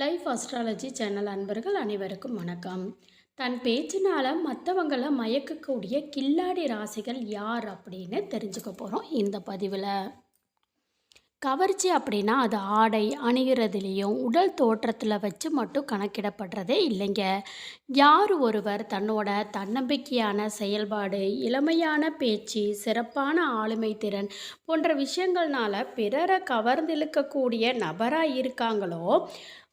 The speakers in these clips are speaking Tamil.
லைஃப் அஸ்ட்ராலஜி சேனல் அன்பர்கள் அனைவருக்கும் வணக்கம். தன் பேச்சினால் மற்றவங்களை மயக்கக்கூடிய கில்லாடி ராசிகள் யார் அப்படின்னு தெரிஞ்சுக்க போகிறோம் இந்த பதிவில். கவர்ச்சி அப்படின்னா அது ஆடை அணிகிறதுலேயும் உடல் தோற்றத்தில் வச்சு மட்டும் கணக்கிடப்படுறதே இல்லைங்க. யார் ஒருவர் தன்னோட தன்னம்பிக்கையான செயல்பாடு இளமையான பேச்சு சிறப்பான ஆளுமை திறன் போன்ற விஷயங்கள்னால பிறரை கவர்ந்திழுக்கக்கூடிய நபராக இருக்காங்களோ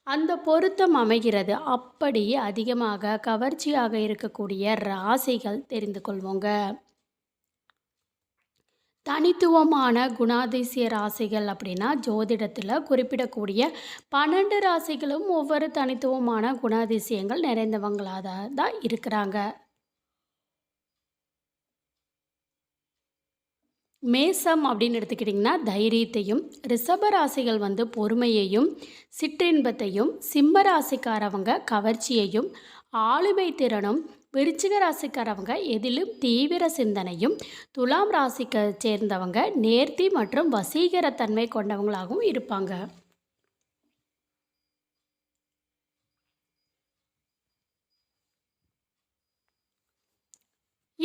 அந்த பொருத்தம் அமைகிறது. அப்படி அதிகமாக கவர்ச்சியாக இருக்கக்கூடிய ராசிகள் தெரிந்து கொள்வோங்க. தனித்துவமான குணாதிசய ராசிகள் அப்படின்னா ஜோதிடத்தில் குறிப்பிடக்கூடிய பன்னெண்டு ராசிகளும் ஒவ்வொரு தனித்துவமான குணாதிசயங்கள் நிறைந்தவங்களாக தான் இருக்கிறாங்க. மேசம் அப்படின்னு எடுத்துக்கிட்டிங்கன்னா தைரியத்தையும் ரிஷப ராசிகள் வந்து பொறுமையையும் சிற்றின்பத்தையும் சிம்ம ராசிக்காரவங்க கவர்ச்சியையும் ஆளுமை திறனும் விருச்சிக ராசிக்காரவங்க எதிலும் தீவிர சிந்தனையும் துலாம் ராசிக்கு சேர்ந்தவங்க நேர்த்தி மற்றும் வசீகரத்தன்மை கொண்டவங்களாகவும் இருப்பாங்க.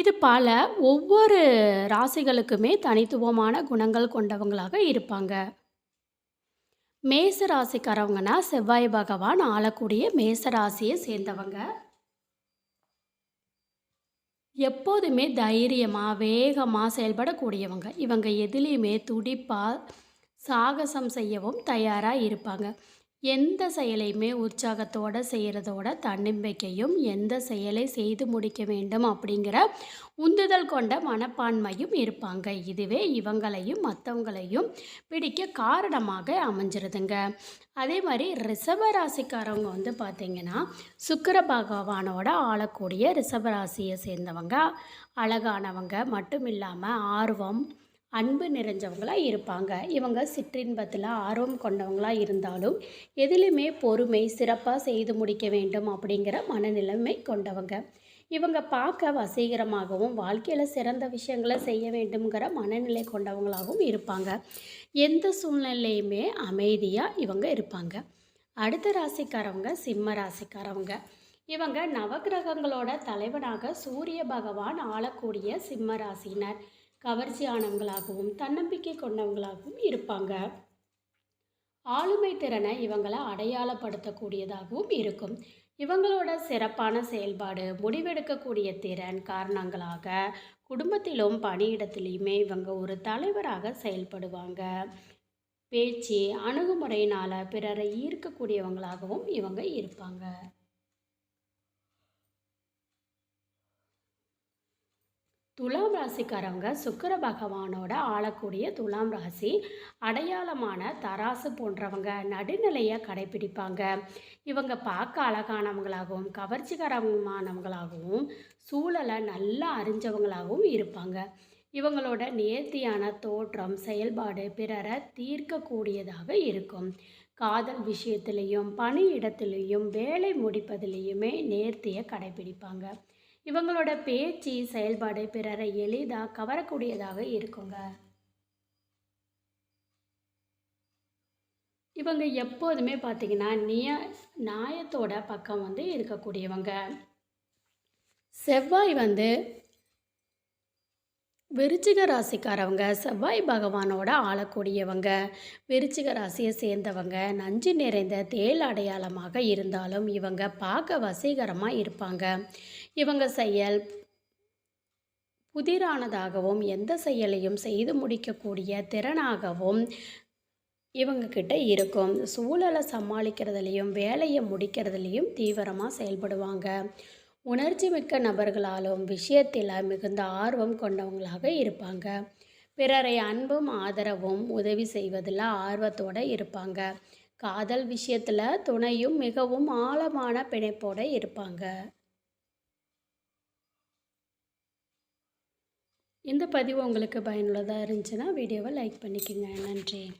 இது பல ஒவ்வொரு ராசிகளுக்குமே தனித்துவமான குணங்கள் கொண்டவங்களாக இருப்பாங்க. மேச ராசிக்காரவங்கன்னா செவ்வாய் பகவான் ஆளக்கூடிய மேச ராசியை சேர்ந்தவங்க. எப்போதுமே தைரியமாக வேகமாக செயல்படக்கூடியவங்க. இவங்க எதுலேயுமே துடிப்பாக சாகசம் செய்யவும் தயாராக இருப்பாங்க. எந்த செயலையுமே உற்சாகத்தோடு செய்கிறதோட தன்னம்பிக்கையும் எந்த செயலை செய்து முடிக்க வேண்டும் அப்படிங்கிற உந்துதல் கொண்ட மனப்பான்மையும் இருப்பாங்க. இதுவே இவங்களையும் மற்றவங்களையும் பிடிக்க காரணமாக அமைஞ்சிருதுங்க. அதே மாதிரி ரிஷப ராசிக்காரவங்க வந்து பார்த்திங்கன்னா சுக்கர பகவானோட ஆளக்கூடிய ரிஷப ராசியை சேர்ந்தவங்க. அழகானவங்க மட்டும் இல்லாமல் ஆர்வம் அன்பு நிறைஞ்சவங்களாக இருப்பாங்க. இவங்க சிற்றின்பத்தில் ஆர்வம் கொண்டவங்களாக இருந்தாலும் எதிலுமே பொறுமை சிறப்பாக செய்து முடிக்க வேண்டும் அப்படிங்கிற மனநிலைமை கொண்டவங்க. இவங்க பார்க்க வசீகரமாகவும் வாழ்க்கையில் சிறந்த விஷயங்களை செய்ய வேண்டுங்கிற மனநிலை கொண்டவங்களாகவும் இருப்பாங்க. எந்த சூழ்நிலையுமே அமைதியாக இவங்க இருப்பாங்க. அடுத்த ராசிக்காரவங்க சிம்ம ராசிக்காரவங்க. இவங்க நவகிரகங்களோட தலைவனாக சூரிய பகவான் ஆளக்கூடிய சிம்ம ராசினர் கவர்ச்சியானவங்களாகவும் தன்னம்பிக்கை கொண்டவங்களாகவும் இருப்பாங்க. ஆளுமை திறனை இவங்களை அடையாளப்படுத்தக்கூடியதாகவும் இருக்கும். இவங்களோட சிறப்பான செயல்பாடு முடிவெடுக்கக்கூடிய திறன் காரணங்களாக குடும்பத்திலும் பணியிடத்திலையுமே இவங்க ஒரு தலைவராக செயல்படுவாங்க. பேச்சு அணுகுமுறையினால் பிறரை ஈர்க்கக்கூடியவங்களாகவும் இவங்க இருப்பாங்க. துலாம் ராசிக்காரவங்க சுக்கர பகவானோட ஆளக்கூடிய துலாம் ராசி அடையாளமான தராசு போன்றவங்க நடுநிலையை கடைபிடிப்பாங்க. இவங்க பார்க்க அழகானவங்களாகவும் கவர்ச்சிகரமானவங்களாகவும் சூழலை நல்லா அறிஞ்சவங்களாகவும் இருப்பாங்க. இவங்களோட நேர்த்தியான தோற்றம் செயல்பாடு பிறரை தீர்க்கக்கூடியதாக இருக்கும். காதல் விஷயத்திலையும் பணியிடத்திலையும் வேலை முடிப்பதிலையுமே நேர்த்தியை கடைபிடிப்பாங்க. இவங்களோட பேச்சு செயல்பாடு பிறரை எளிதாக கவரக்கூடியதாக இருக்குங்க. இவங்க எப்போதுமே பார்த்திங்கன்னா நிய நியாயத்தோட பக்கம் வந்து இருக்கக்கூடியவங்க. செவ்வாய் வந்து விருச்சிக ராசிக்காரவங்க. செவ்வாய் பகவானோட ஆளக்கூடியவங்க. விருச்சிக ராசியை சேர்ந்தவங்க. நஞ்சு நிறைந்த தேல் அடையாளமாக இருந்தாலும் இவங்க பார்க்க வசீகரமாக இருப்பாங்க. இவங்க செயல் புதிரானதாகவும் எந்த செயலையும் செய்து முடிக்கக்கூடிய திறனாகவும் இவங்கக்கிட்ட இருக்கும். சூழலை சமாளிக்கிறதுலையும் வேலையை முடிக்கிறதுலையும் தீவிரமாக செயல்படுவாங்க. உணர்ச்சி மிக்க நபர்களாலும் விஷயத்தில் மிகுந்த ஆர்வம் கொண்டவங்களாக இருப்பாங்க. பிறரை அன்பும் ஆதரவும் உதவி செய்வதில் ஆர்வத்தோடு இருப்பாங்க. காதல் விஷயத்தில் துணையும் மிகவும் ஆழமான பிணைப்போடு இருப்பாங்க. இந்த பதிவு உங்களுக்கு பயனுள்ளதாக இருந்துச்சுன்னா வீடியோவை லைக் பண்ணிக்கோங்க. நன்றி.